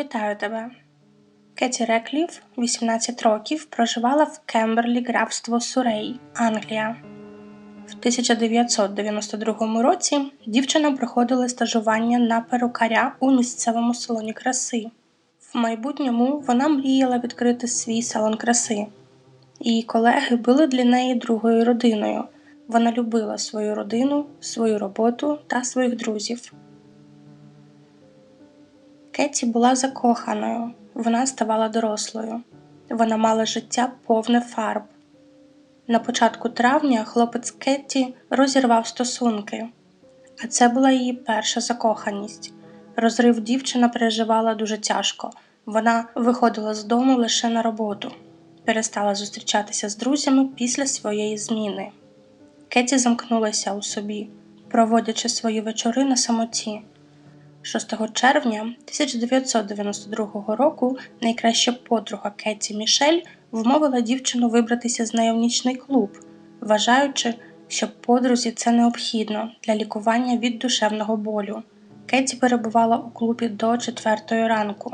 Вітаю тебе. Кеті Рекліф, 18 років, проживала в Кемберлі, графство Сурей, Англія. В 1992 році дівчина проходила стажування на перукаря у місцевому салоні краси. В майбутньому вона мріяла відкрити свій салон краси. Її колеги були для неї другою родиною. Вона любила свою родину, свою роботу та своїх друзів. Кеті була закоханою, вона ставала дорослою. Вона мала життя повне фарб. На початку травня хлопець Кетті розірвав стосунки, а це була її перша закоханість. Розрив дівчина переживала дуже тяжко. Вона виходила з дому лише на роботу, перестала зустрічатися з друзями після своєї зміни. Кеті замкнулася у собі, проводячи свої вечори на самоті. 6 червня 1992 року найкраща подруга Кеті Мішель вмовила дівчину вибратися з нею в нічний клуб, вважаючи, що подрузі це необхідно для лікування від душевного болю. Кеті перебувала у клубі до 4 ранку.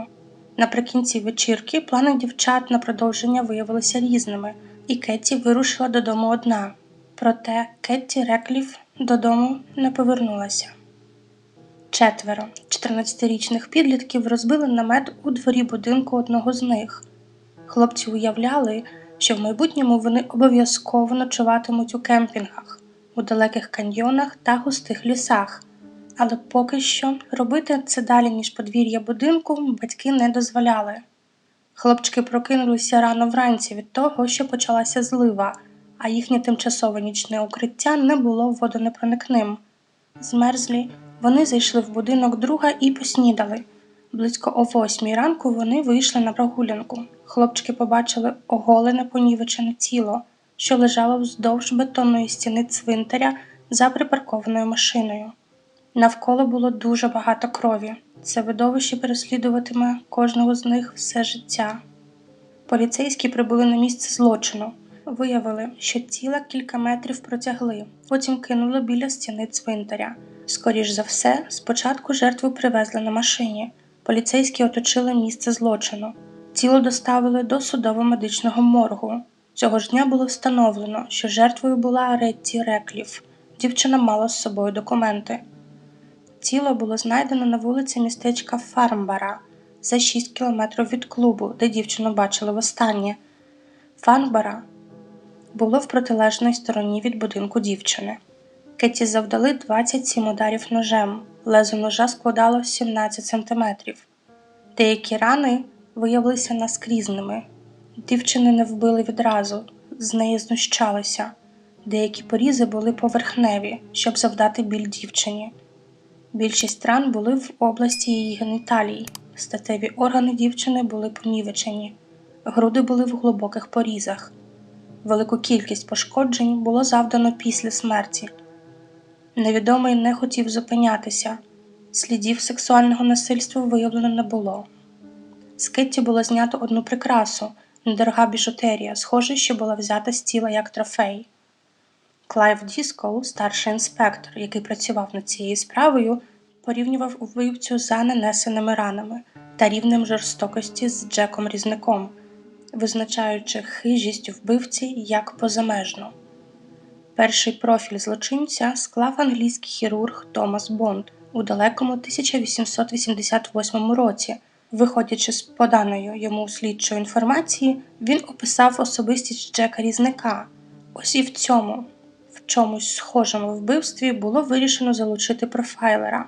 Наприкінці вечірки плани дівчат на продовження виявилися різними, і Кетті вирушила додому одна. Проте Кетті Рекліф додому не повернулася. Четверо 14-річних підлітків розбили намет у дворі будинку одного з них. Хлопці уявляли, що в майбутньому вони обов'язково ночуватимуть у кемпінгах, у далеких каньйонах та густих лісах, але поки що робити це далі, ніж подвір'я будинку, батьки не дозволяли. Хлопчики прокинулися рано вранці від того, що почалася злива, а їхнє тимчасове нічне укриття не було водонепроникним. Змерзлі, вони зайшли в будинок друга і поснідали. Близько о восьмій ранку вони вийшли на прогулянку. Хлопчики побачили оголене понівечене тіло, що лежало вздовж бетонної стіни цвинтаря за припаркованою машиною. Навколо було дуже багато крові. Це видовище переслідуватиме кожного з них все життя. Поліцейські прибули на місце злочину. Виявили, що тіла кілька метрів протягли, потім кинули біля стіни цвинтаря. Скоріш за все, спочатку жертву привезли на машині. Поліцейські оточили місце злочину. Тіло доставили до судово-медичного моргу. Цього ж дня було встановлено, що жертвою була Ретті Рекліф. Дівчина мала з собою документи. Тіло було знайдено на вулиці містечка Фармбара за 6 кілометрів від клубу, де дівчину бачили востаннє. Фармбара було в протилежній стороні від будинку дівчини. Кеті завдали 27 ударів ножем, лезо ножа складало 17 сантиметрів. Деякі рани виявилися наскрізними. Дівчини не вбили відразу, з неї знущалися. Деякі порізи були поверхневі, щоб завдати біль дівчині. Більшість ран були в області її геніталій. Статеві органи дівчини були понівечені, груди були в глибоких порізах. Велику кількість пошкоджень було завдано після смерті. Невідомий не хотів зупинятися, слідів сексуального насильства виявлено не було. З Кетті було знято одну прикрасу, недорога біжутерія, схоже, що була взята з тіла як трофей. Клайв Діскоу, старший інспектор, який працював над цією справою, порівнював вбивцю за нанесеними ранами та рівнем жорстокості з Джеком Різником, визначаючи хижість вбивці як позамежну. Перший профіль злочинця склав англійський хірург Томас Бонд у далекому 1888 році. Виходячи з поданої йому слідчої інформації, він описав особистість Джека Різника. Ось і в цьому, в чомусь схожому вбивстві, було вирішено залучити профайлера.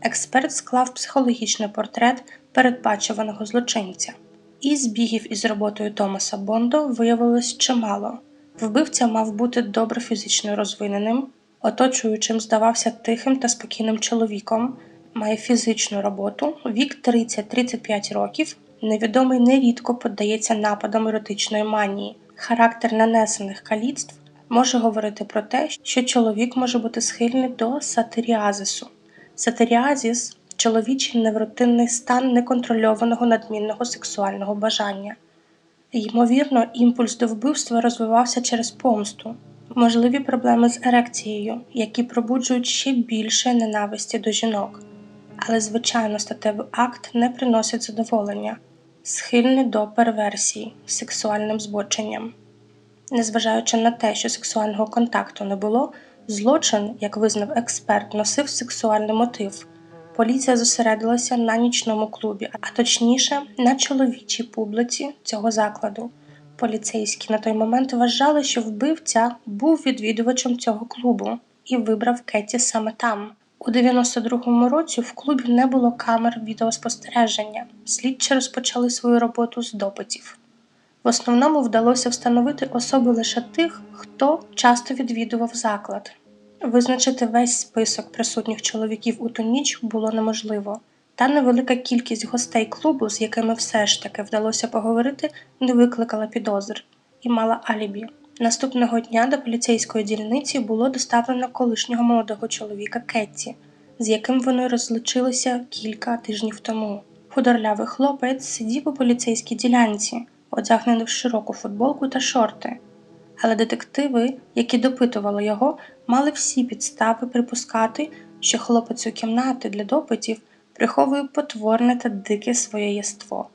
Експерт склав психологічний портрет передбачуваного злочинця. І збігів із роботою Томаса Бондо виявилось чимало. Вбивця мав бути добре фізично розвиненим, оточуючим здавався тихим та спокійним чоловіком, має фізичну роботу, вік 30-35 років, невідомий нерідко піддається нападам еротичної манії. Характер нанесених каліцтв може говорити про те, що чоловік може бути схильний до сатиріазису. Сатиріазіс чоловічий невротинний стан неконтрольованого надмінного сексуального бажання. Ймовірно, імпульс до вбивства розвивався через помсту, можливі проблеми з ерекцією, які пробуджують ще більше ненависті до жінок. але звичайно статевий акт не приносить задоволення, схильний до перверсій сексуальним збоченням. Незважаючи на те, що сексуального контакту не було, злочин, як визнав експерт, носив сексуальний мотив. Поліція зосередилася на нічному клубі, а точніше на чоловічій публіці цього закладу. Поліцейські на той момент вважали, що вбивця був відвідувачем цього клубу і вибрав Кетті саме там. У 92-му році в клубі не було камер відеоспостереження. Слідчі розпочали свою роботу з допитів. В основному вдалося встановити особи лише тих, хто часто відвідував заклад. Визначити весь список присутніх чоловіків у ту ніч було неможливо, та невелика кількість гостей клубу, з якими все ж таки вдалося поговорити, не викликала підозр і мала алібі. Наступного дня до поліцейської дільниці було доставлено колишнього молодого чоловіка Кетті, з яким вони розлучилися кілька тижнів тому. Худорлявий хлопець сидів у поліцейській ділянці, одягнений в широку футболку та шорти. Але детективи, які допитували його, мали всі підстави припускати, що хлопець у кімнати для допитів приховує потворне та дике своє єство.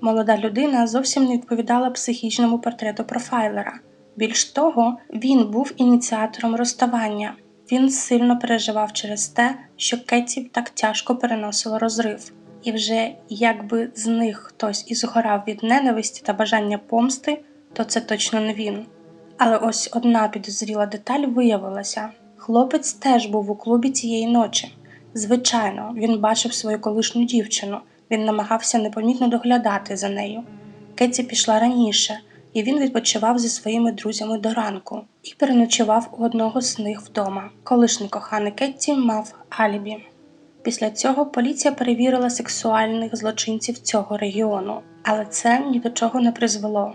Молода людина зовсім не відповідала психічному портрету профайлера. Більш того, він був ініціатором розставання. Він сильно переживав через те, що Кетті так тяжко переносила розрив, і вже якби з них хтось і згорав від ненависті та бажання помсти, то це точно не він. Але ось одна підозріла деталь виявилася: хлопець теж був у клубі цієї ночі. Звичайно, він бачив свою колишню дівчину, він намагався непомітно доглядати за нею. Кетті пішла раніше, і він відпочивав зі своїми друзями до ранку і переночував у одного з них вдома. Колишній коханий Кетті мав алібі. Після цього поліція перевірила сексуальних злочинців цього регіону, але це ні до чого не призвело.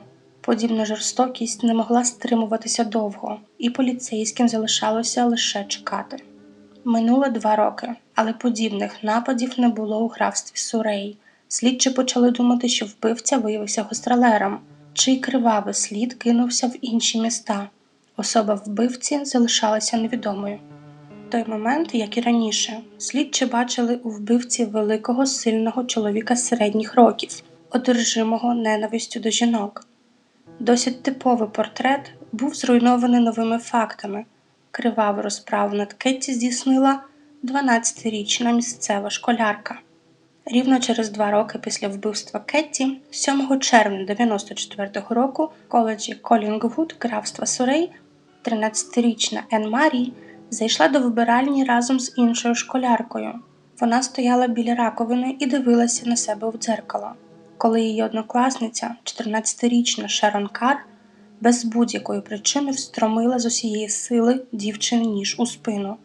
Подібна жорстокість не могла стримуватися довго, і поліцейським залишалося лише чекати. Минуло два роки, але подібних нападів не було у графстві Сурей. Слідчі почали думати, що вбивця виявився гостралером, чий кривавий слід кинувся в інші міста. Особа вбивці залишалася невідомою. В той момент, як і раніше, слідчі бачили у вбивці великого сильного чоловіка середніх років, одержимого ненавистю до жінок. Досить типовий портрет був зруйнований новими фактами. Криваву розправу над Кетті здійснила 12-річна місцева школярка. Рівно через два роки після вбивства Кетті, 7 червня 94-го року, в коледжі Колінгвуд, графства Сурей, 13-річна Ен Марі зайшла до вибиральні разом з іншою школяркою. Вона стояла біля раковини і дивилася на себе в дзеркало коли її однокласниця, 14-річна Шерон Кар, без будь-якої причини встромила з усієї сили дівчині ніж у спину,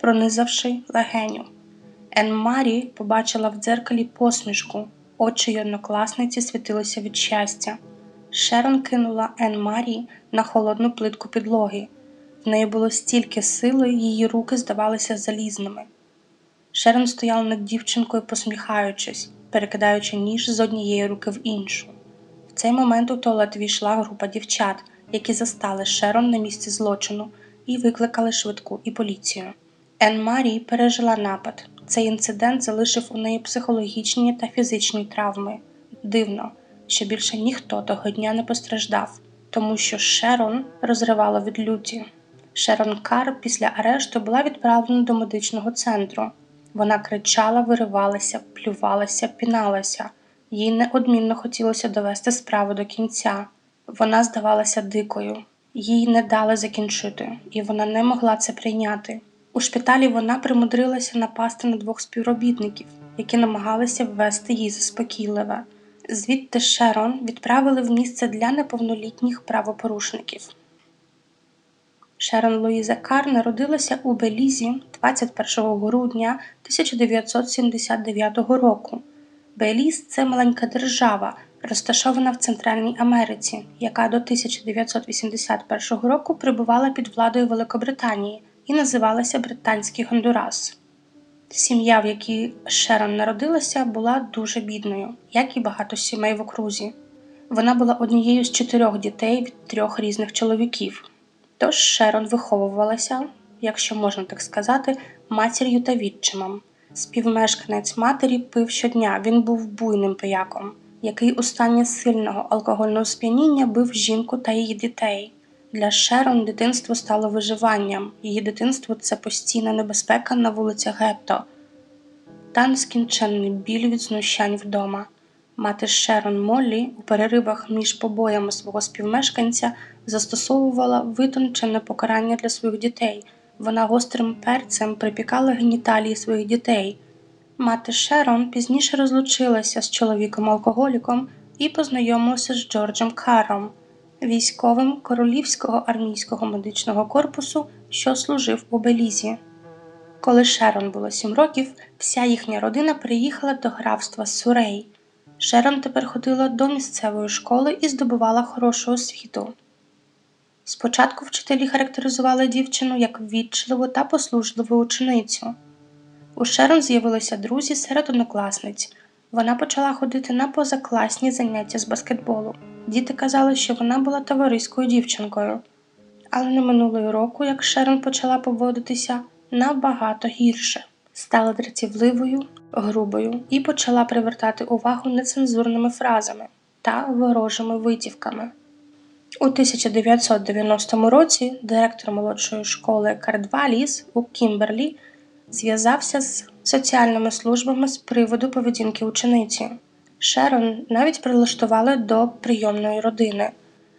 пронизавши легеню. Ен Марі побачила в дзеркалі посмішку, очі однокласниці світилися від щастя. Шерон кинула Ен Марі на холодну плитку підлоги. В неї було стільки сили, її руки здавалися залізними. Шерон стояла над дівчинкою, посміхаючись перекидаючи ніж з однієї руки в іншу. В цей момент у туалет війшла група дівчат, які застали Шерон на місці злочину і викликали швидку і поліцію. Ен Марі пережила напад. Цей інцидент залишив у неї психологічні та фізичні травми. Дивно, що більше ніхто того дня не постраждав, тому що Шерон розривало від люті. Шерон Кар після арешту була відправлена до медичного центру, вона кричала, виривалася, плювалася, піналася. Їй неодмінно хотілося довести справу до кінця. Вона здавалася дикою, їй не дали закінчити, і вона не могла це прийняти. У шпиталі вона примудрилася напасти на двох співробітників, які намагалися ввести її заспокійливе. Звідти Шерон відправили в місце для неповнолітніх правопорушників. Шерон Луїза Кар народилася у Белізі 21 грудня 1979 року. Беліз це маленька держава, розташована в Центральній Америці, яка до 1981 року прибувала під владою Великобританії і називалася Британський Гондурас. Сім'я, в якій Шерон народилася, була дуже бідною, як і багато сімей в окрузі. Вона була однією з чотирьох дітей від трьох різних чоловіків. Тож Шерон виховувалася, якщо можна так сказати, матір'ю та відчимом. Співмешканець матері пив щодня. Він був буйним пияком, який у стані сильного алкогольного сп'яніння бив жінку та її дітей. Для Шерон дитинство стало виживанням. Її дитинство це постійна небезпека на вулицях гетто та нескінченний біль від знущань вдома. Мати Шерон Моллі у переривах між побоями свого співмешканця застосовувала витончене покарання для своїх дітей. Вона гострим перцем припікала геніталії своїх дітей. Мати Шерон пізніше розлучилася з чоловіком-алкоголіком і познайомилася з Джорджем Каром, військовим Королівського армійського медичного корпусу, що служив у Белізі. Коли Шерон було сім років, вся їхня родина приїхала до графства Сурей. Шерон тепер ходила до місцевої школи і здобувала хорошу освіту. Спочатку вчителі характеризували дівчину як ввічливу та послужливу ученицю. У Шерон з'явилися друзі серед однокласниць. Вона почала ходити на позакласні заняття з баскетболу. Діти казали, що вона була товариською дівчинкою. Але не минулого року, як Шерон почала поводитися набагато гірше, стала дратівливою, грубою і почала привертати увагу нецензурними фразами та ворожими витівками. У 1990 році директор молодшої школи Кардваліс у Кімберлі зв'язався з соціальними службами з приводу поведінки учениці. Шерон навіть прилаштували до прийомної родини,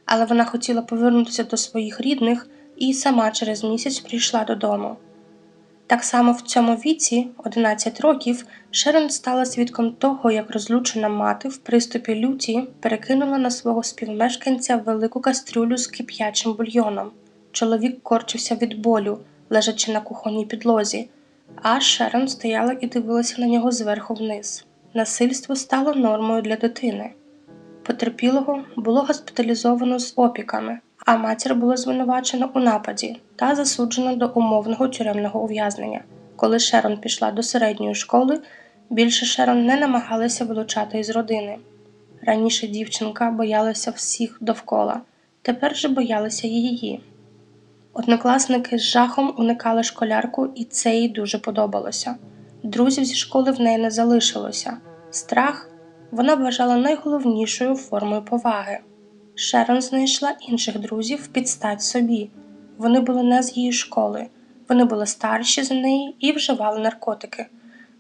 але вона хотіла повернутися до своїх рідних і сама через місяць прийшла додому. Так само в цьому віці, 11 років, Шерон стала свідком того, як розлючена мати в приступі люті перекинула на свого співмешканця велику кастрюлю з кип'ячим бульйоном. Чоловік корчився від болю, лежачи на кухонній підлозі, а Шерон стояла і дивилася на нього зверху вниз. Насильство стало нормою для дитини. Потерпілого було госпіталізовано з опіками, а матір було звинувачено у нападі та засуджено до умовного тюремного ув'язнення. Коли Шерон пішла до середньої школи, більше Шерон не намагалася вилучати із родини. Раніше дівчинка боялася всіх довкола, тепер же боялися її. Однокласники з жахом уникали школярку, і це їй дуже подобалося. Друзів зі школи в неї не залишилося. Страх вона вважала найголовнішою формою поваги. Шерон знайшла інших друзів під стать собі. Вони були не з її школи, вони були старші за неї і вживали наркотики.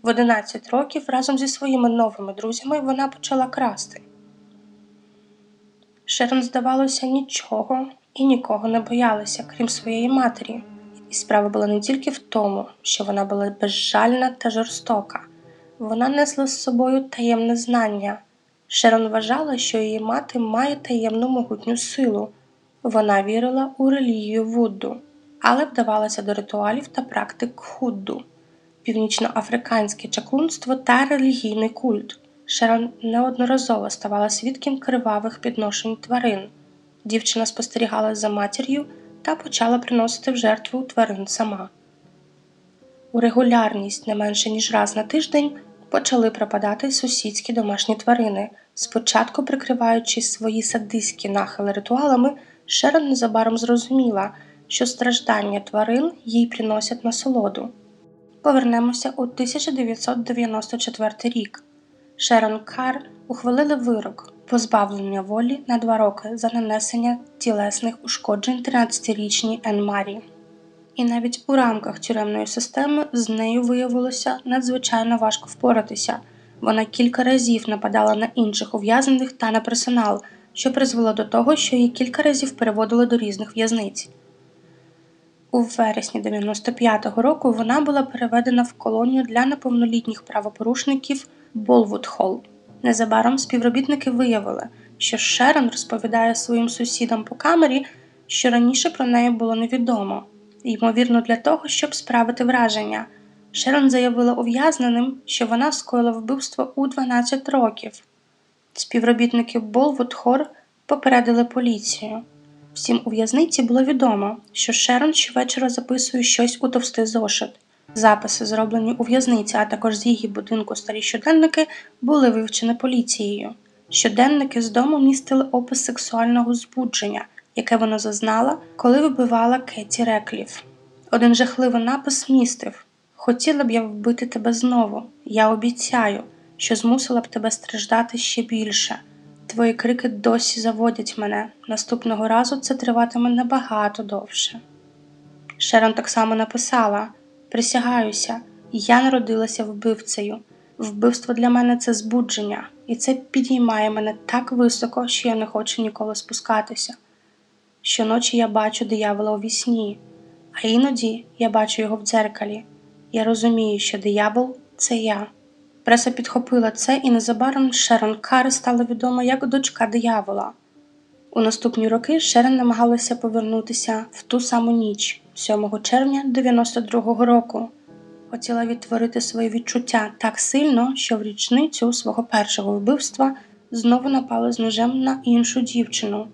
В 11 років разом зі своїми новими друзями вона почала красти. Шерон, здавалося, нічого і нікого не боялася, крім своєї матері. І справа була не тільки в тому, що вона була безжальна та жорстока, вона несла з собою таємне знання. Шерон вважала, що її мати має таємну могутню силу. Вона вірила у релігію Вудду, але вдавалася до ритуалів та практик худду, північноафриканське чаклунство та релігійний культ. Шерон неодноразово ставала свідком кривавих підношень тварин. Дівчина спостерігала за матір'ю та почала приносити в жертву тварин сама. У регулярність не менше ніж раз на тиждень почали пропадати сусідські домашні тварини. Спочатку, прикриваючи свої садистські нахили ритуалами, Шерон незабаром зрозуміла, що страждання тварин їй приносять насолоду. Повернемося у 1994 рік. Шерон Кар ухвалили вирок позбавлення волі на два роки за нанесення тілесних ушкоджень 13-річній Ен Марі. І навіть у рамках тюремної системи з нею виявилося надзвичайно важко впоратися. Вона кілька разів нападала на інших ув'язнених та на персонал, що призвело до того, що її кілька разів переводили до різних в'язниць. У вересні 95-го року вона була переведена в колонію для неповнолітніх правопорушників Болвуд Холл. Незабаром співробітники виявили, що Шерон розповідає своїм сусідам по камері, що раніше про неї було невідомо, ймовірно, для того, щоб справити враження. Шерон заявила ув'язненим, що вона скоїла вбивство у 12 років. Співробітники Болвуд Хор попередили поліцію. Всім у в'язниці було відомо, що Шерон щовечора записує щось у товстий зошит. Записи, зроблені у в'язниці, а також з її будинку старі щоденники, були вивчені поліцією. Щоденники з дому містили опис сексуального збудження, яке вона зазнала, коли вибивала Кеті Рекліф. Один жахливий напис містив Хотіла б я вбити тебе знову. Я обіцяю, що змусила б тебе страждати ще більше. Твої крики досі заводять мене. Наступного разу це триватиме набагато довше. Шерон так само написала: Присягаюся, я народилася вбивцею. Вбивство для мене це збудження, і це підіймає мене так високо, що я не хочу ніколи спускатися. Щоночі я бачу диявола у вісні, а іноді я бачу його в дзеркалі. Я розумію, що диявол це я. Преса підхопила це, і незабаром Шерон Карр стала відома як дочка диявола. У наступні роки Шерон намагалася повернутися в ту саму ніч, 7 червня 92-го року. Хотіла відтворити свої відчуття так сильно, що в річницю свого першого вбивства знову напали з ножем на іншу дівчину.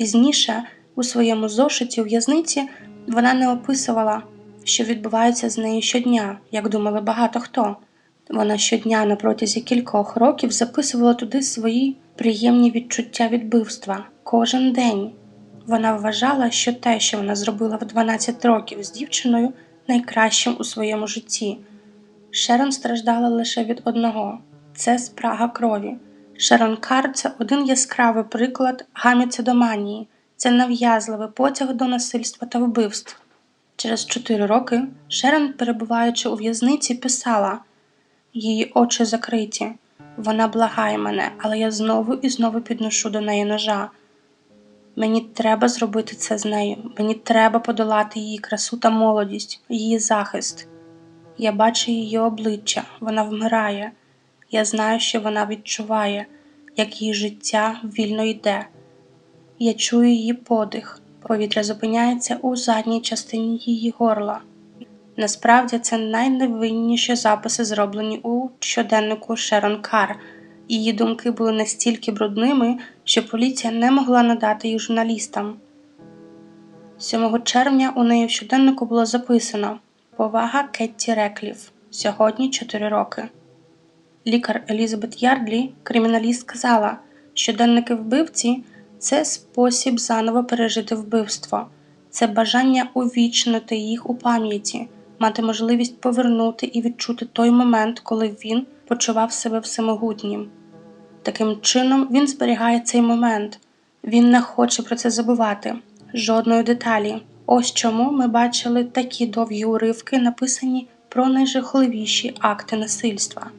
Пізніше, у своєму зошиті у в'язниці, вона не описувала, що відбувається з нею щодня, як думали багато хто. Вона щодня на протязі кількох років записувала туди свої приємні відчуття від вбивства кожен день. Вона вважала, що те, що вона зробила в 12 років з дівчиною, найкращим у своєму житті. Шерон страждала лише від одного це спрага крові. Шерон Кар це один яскравий приклад гаміцидоманії, це нав'язливий потяг до насильства та вбивств. Через чотири роки Шерон, перебуваючи у в'язниці, писала її очі закриті. Вона благає мене, але я знову і знову підношу до неї ножа. Мені треба зробити це з нею. Мені треба подолати її красу та молодість, її захист. Я бачу її обличчя, вона вмирає. Я знаю, що вона відчуває, як її життя вільно йде. Я чую її подих, повітря зупиняється у задній частині її горла. Насправді це найневинніші записи, зроблені у щоденнику Шерон Кар. Її думки були настільки брудними, що поліція не могла надати їх журналістам. 7 червня у неї в щоденнику було записано Повага Кетті Рекліф. Сьогодні 4 роки. Лікар Елізабет Ярдлі, криміналіст, сказала, що денники вбивці це спосіб заново пережити вбивство, це бажання увічнити їх у пам'яті, мати можливість повернути і відчути той момент, коли він почував себе всемогутнім. Таким чином він зберігає цей момент, він не хоче про це забувати, жодної деталі. Ось чому ми бачили такі довгі уривки, написані про найжахливіші акти насильства.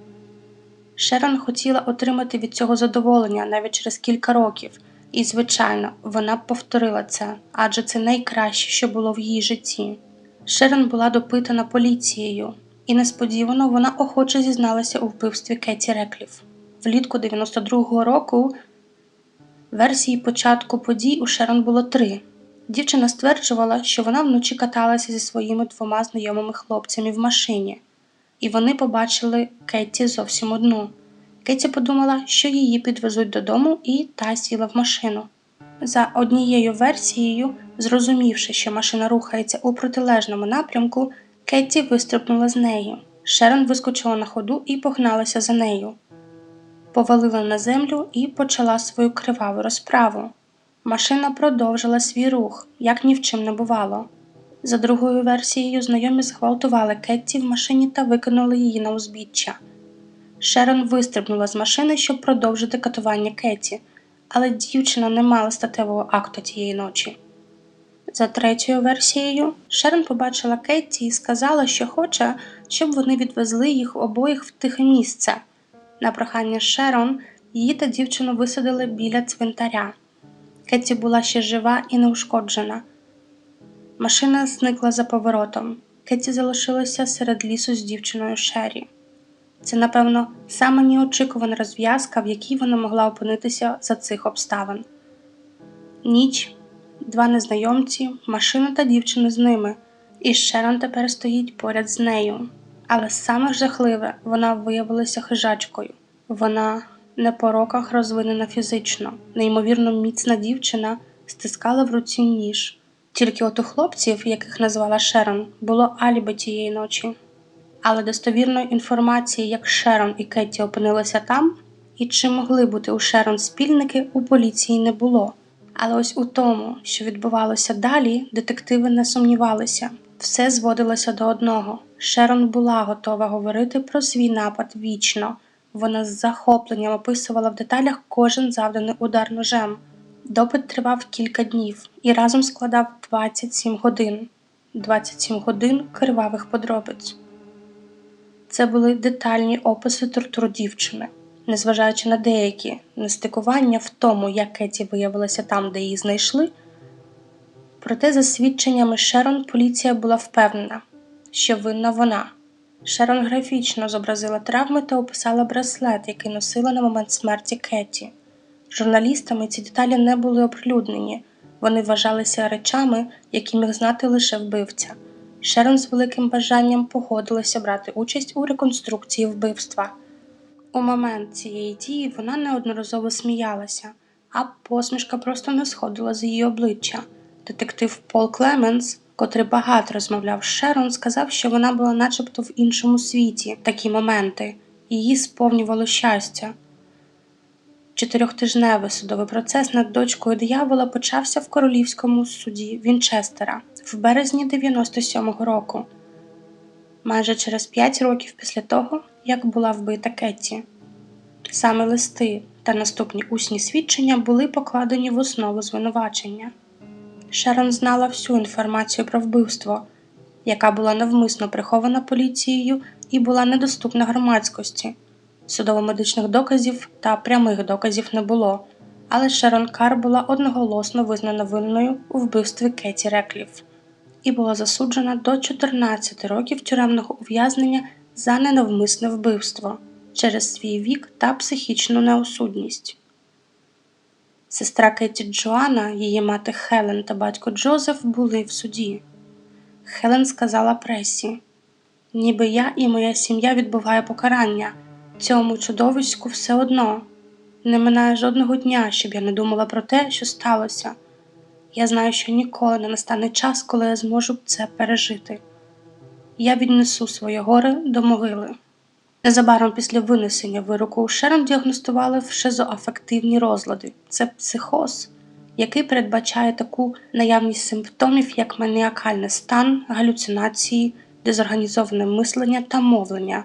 Шерон хотіла отримати від цього задоволення навіть через кілька років, і, звичайно, вона повторила це, адже це найкраще, що було в її житті. Шерон була допитана поліцією, і несподівано вона охоче зізналася у вбивстві Кеті Рекліф. Влітку 92-го року версії початку подій у Шерон було три. Дівчина стверджувала, що вона вночі каталася зі своїми двома знайомими хлопцями в машині, і вони побачили Кетті зовсім одну. Кетті подумала, що її підвезуть додому, і та сіла в машину. За однією версією, зрозумівши, що машина рухається у протилежному напрямку, Кетті вистрибнула з неї. Шерон вискочила на ходу і погналася за нею. Повалила на землю і почала свою криваву розправу. Машина продовжила свій рух, як ні в чим не бувало. За другою версією, знайомі зґвалтували Кетті в машині та викинули її на узбіччя. Шерон вистрибнула з машини, щоб продовжити катування Кетті, але дівчина не мала статевого акту тієї ночі. За третьою версією, Шерон побачила Кетті і сказала, що хоче, щоб вони відвезли їх обоїх в тихе місце. На прохання Шерон її та дівчину висадили біля цвинтаря. Кетті була ще жива і неушкоджена. Машина зникла за поворотом. Кетті залишилася серед лісу з дівчиною Шері. Це, напевно, саме неочікувана розв'язка, в якій вона могла опинитися за цих обставин. Ніч, два незнайомці, машина та дівчина з ними, і Шерон тепер стоїть поряд з нею. Але саме жахливе вона виявилася хижачкою. Вона не по роках розвинена фізично, неймовірно міцна дівчина стискала в руці ніж. Тільки от у хлопців, яких назвала Шерон, було алібі тієї ночі. Але достовірної інформації, як Шерон і Кетті опинилися там, і чи могли бути у Шерон спільники, у поліції не було. Але ось у тому, що відбувалося далі, детективи не сумнівалися. Все зводилося до одного. Шерон була готова говорити про свій напад вічно. Вона з захопленням описувала в деталях кожен завданий удар ножем. Допит тривав кілька днів і разом складав 27 годин. 27 годин кривавих подробиць. Це були детальні описи тортур дівчини, незважаючи на деякі нестикування в тому, як Кеті виявилася там, де її знайшли. Проте, за свідченнями Шерон, поліція була впевнена, що винна вона. Шерон графічно зобразила травми та описала браслет, який носила на момент смерті Кеті. Журналістами ці деталі не були оприлюднені, вони вважалися речами, які міг знати лише вбивця. Шерон з великим бажанням погодилася брати участь у реконструкції вбивства. У момент цієї дії вона неодноразово сміялася, а посмішка просто не сходила з її обличчя. Детектив Пол Клеменс, котрий багато розмовляв з Шерон, сказав, що вона була начебто в іншому світі такі моменти, її сповнювало щастя. Чотирьохтижневий судовий процес над дочкою диявола почався в королівському суді Вінчестера в березні 97-го року, майже через п'ять років після того, як була вбита Кетті. Саме листи та наступні усні свідчення були покладені в основу звинувачення. Шерон знала всю інформацію про вбивство, яка була навмисно прихована поліцією і була недоступна громадськості. Судово-медичних доказів та прямих доказів не було, але Шерон Кар була одноголосно визнана винною у вбивстві Кеті Рекліф і була засуджена до 14 років тюремного ув'язнення за ненавмисне вбивство через свій вік та психічну неосудність. Сестра Кеті Джоанна, її мати Хелен та батько Джозеф були в суді. Хелен сказала пресі, ніби я і моя сім'я відбуває покарання. Цьому чудовиську все одно не минає жодного дня, щоб я не думала про те, що сталося. Я знаю, що ніколи не настане час, коли я зможу це пережити. Я віднесу своє горе до могили. Незабаром після винесення вироку Шерон діагностували шизоафективні розлади. Це психоз, який передбачає таку наявність симптомів, як маніакальний стан, галюцинації, дезорганізоване мислення та мовлення.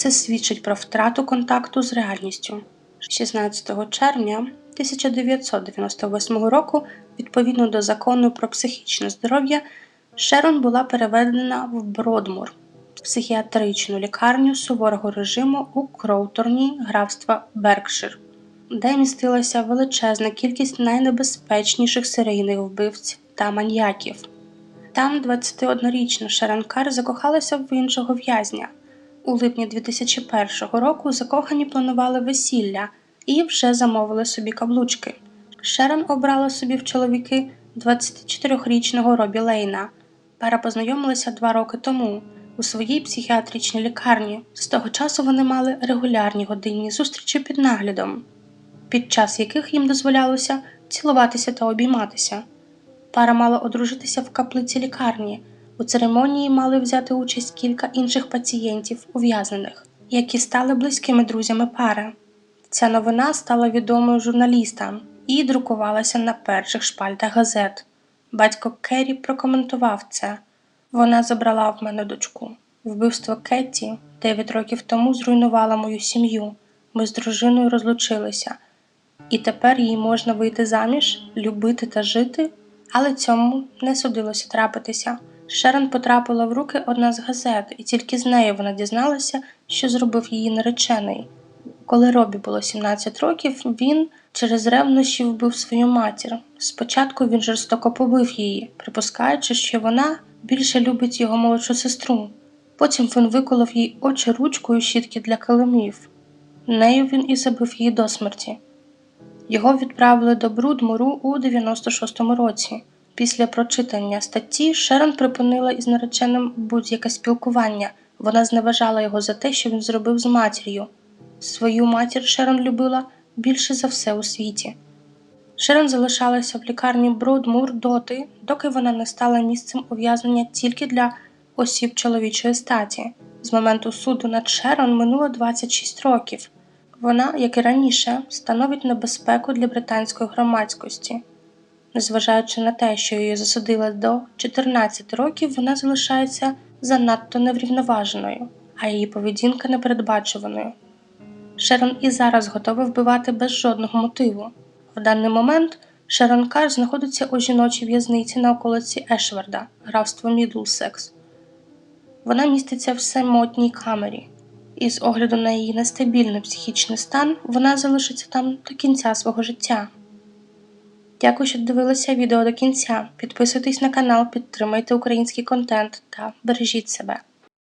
Це свідчить про втрату контакту з реальністю. 16 червня 1998 року, відповідно до закону про психічне здоров'я, Шерон була переведена в Бродмур, психіатричну лікарню суворого режиму у Кроуторні графства Беркшир, де містилася величезна кількість найнебезпечніших серійних вбивць та маньяків. Там 21-річна Шерон Кар закохалася в іншого в'язня. У липні 2001 року закохані планували весілля і вже замовили собі каблучки. Шерон обрала собі в чоловіки 24-річного Робі Лейна. Пара познайомилася два роки тому у своїй психіатричній лікарні. З того часу вони мали регулярні годинні зустрічі під наглядом, під час яких їм дозволялося цілуватися та обійматися. Пара мала одружитися в каплиці лікарні. У церемонії мали взяти участь кілька інших пацієнтів, ув'язнених, які стали близькими друзями пари. Ця новина стала відомою журналістам і друкувалася на перших шпальтах газет. Батько Керрі прокоментував це. Вона забрала в мене дочку. Вбивство Кетті дев'ять років тому зруйнувало мою сім'ю. Ми з дружиною розлучилися, і тепер їй можна вийти заміж, любити та жити, але цьому не судилося трапитися. Шерон потрапила в руки одна з газет, і тільки з нею вона дізналася, що зробив її наречений. Коли Робі було 17 років, він через ревнощі вбив свою матір. Спочатку він жорстоко побив її, припускаючи, що вона більше любить його молодшу сестру. Потім він виколов їй очі ручкою щітки для килимів. Нею він і забив її до смерті. Його відправили до Брудмуру у 96-му році. Після прочитання статті Шерон припинила із нареченим будь-яке спілкування. Вона зневажала його за те, що він зробив з матір'ю. Свою матір Шерон любила більше за все у світі. Шерон залишалася в лікарні Бродмур доти, доки вона не стала місцем ув'язнення тільки для осіб чоловічої статі. З моменту суду над Шерон минуло 26 років. Вона, як і раніше, становить небезпеку для британської громадськості. Незважаючи на те, що її засудили до 14 років, вона залишається занадто неврівноваженою, а її поведінка непередбачуваною. Шерон і зараз готова вбивати без жодного мотиву. В даний момент Шерон Кар знаходиться у жіночій в'язниці на околиці Ешварда, графство Мідлсекс. Вона міститься в самотній камері, і з огляду на її нестабільний психічний стан вона залишиться там до кінця свого життя. Дякую, що дивилися відео до кінця. Підписуйтесь на канал, підтримуйте український контент та бережіть себе.